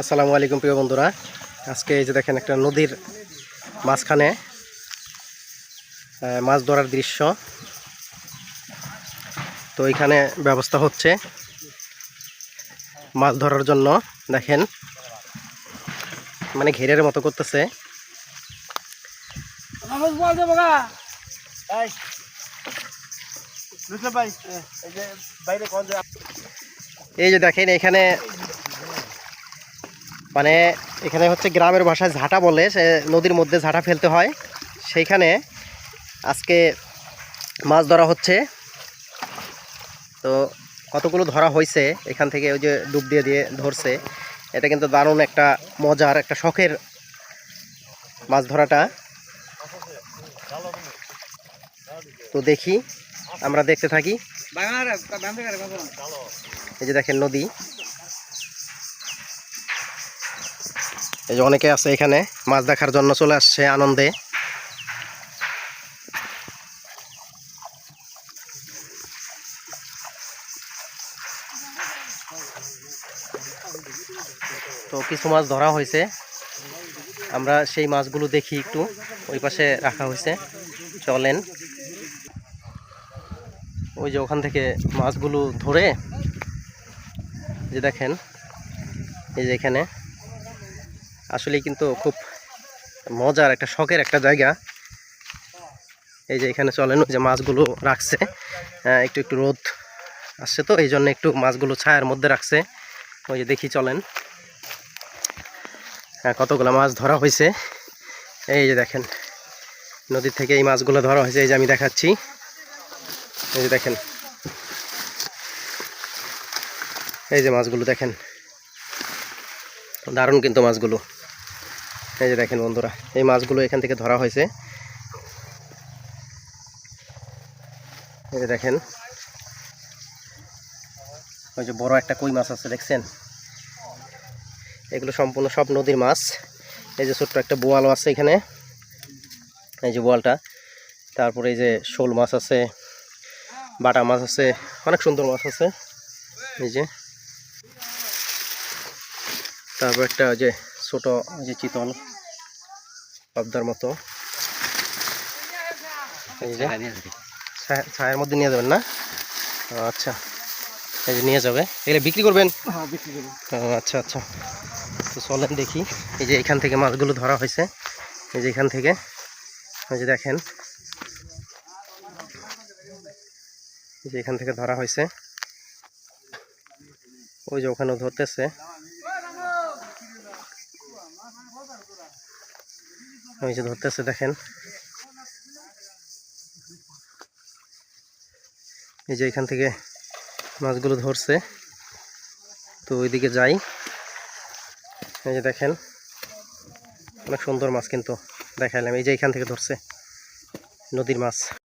আসসালামু আলাইকুম প্রিয় বন্ধুরা। আজকে এই যে দেখেন একটা নদীর মাঝখানে মাছ ধরার দৃশ্য। তো এখানে ব্যবস্থা হচ্ছে মাছ ধরার জন্য। দেখেন মানে ঘেরের মতো করতেছে। এই যে দেখেন এখানে মানে এখানে হচ্ছে গ্রামের ভাষায় ঝাঁটা বলে, সে নদীর মধ্যে ঝাঁটা ফেলতে হয়। সেইখানে আজকে মাছ ধরা হচ্ছে। তো কতগুলো ধরা হয়েছে এখান থেকে ওই যে ডুব দিয়ে দিয়ে ধরছে। এটা কিন্তু দারুণ একটা মজার, একটা শখের মাছ ধরাটা। তো দেখি, আমরা দেখতে থাকি। এই যে দেখেন নদী। এই যে অনেকে আছে এখানে, মাছ দেখার জন্য চলে আসছে আনন্দে। তো কিছু মাছ ধরা হয়েছে। আমরা সেই মাছগুলো দেখি একটু, ওই পাশে রাখা হয়েছে। চলেন। ওই যে ওখান থেকে মাছগুলো ধরে যে দেখেন, এই যে এখানে। আসলে কিন্তু খুব মজার একটা শখের একটা জায়গা। এই যে এখানে চলেন যে মাছগুলো রাখছে। আহ, একটু একটু রোদ আসছে তো এই জন্য একটু মাছগুলো ছায়ার মধ্যে রাখছে। ওই যে দেখি চলেন। হ্যাঁ কতগুলো মাছ ধরা হয়েছে। এই যে দেখেন নদীর থেকে এই মাছগুলো ধরা হয়েছে। এই যে আমি দেখাচ্ছি। এই যে দেখেন। এই যে মাছগুলো দেখেন। দারুণ কিন্তু মাছগুলো। এই যে দেখেন বন্ধুরা, এই মাছগুলো এখান থেকে ধরা হয়েছে। এই যে দেখেন, ওই যে বড় একটা কই মাছ আছে, দেখছেন? এগুলো সম্পূর্ণ সব নদীর মাছ। এই যে ছোট্ট একটা বোয়ালও আছে এখানে। এই যে বোয়ালটা। তারপরে এই যে শোল মাছ আছে, বাটা মাছ আছে, অনেক সুন্দর মাছ আছে। এই যে, তারপর একটা ওই যে ছোট ওই যে চিতল পাবদার মতো। এই যে। ছায়া- মধ্যে নিয়ে যাবেন না? ও, আচ্ছা এই যে নিয়ে যাবে। এগুলো বিক্রি করবেন? হ্যাঁ বিক্রি করব। ও, আচ্ছা আচ্ছা। তো চলেন দেখি এই যে এখান থেকে মাছগুলো ধরা হয়েছে। এই যে এখান থেকে এই যে দেখেন। এই যে এখান থেকে ধরা হয়েছে। ওই যে ওখানেও ধরতেছে। ওই যে ধরতেছে, দেখেন। এই যে এখান থেকে মাছগুলো ধরছে, তো ওইদিকে যাই। এই যে দেখেন, অনেক সুন্দর মাছ কিন্তু দেখাইলাম। এই যে এখান থেকে ধরছে নদীর মাছ।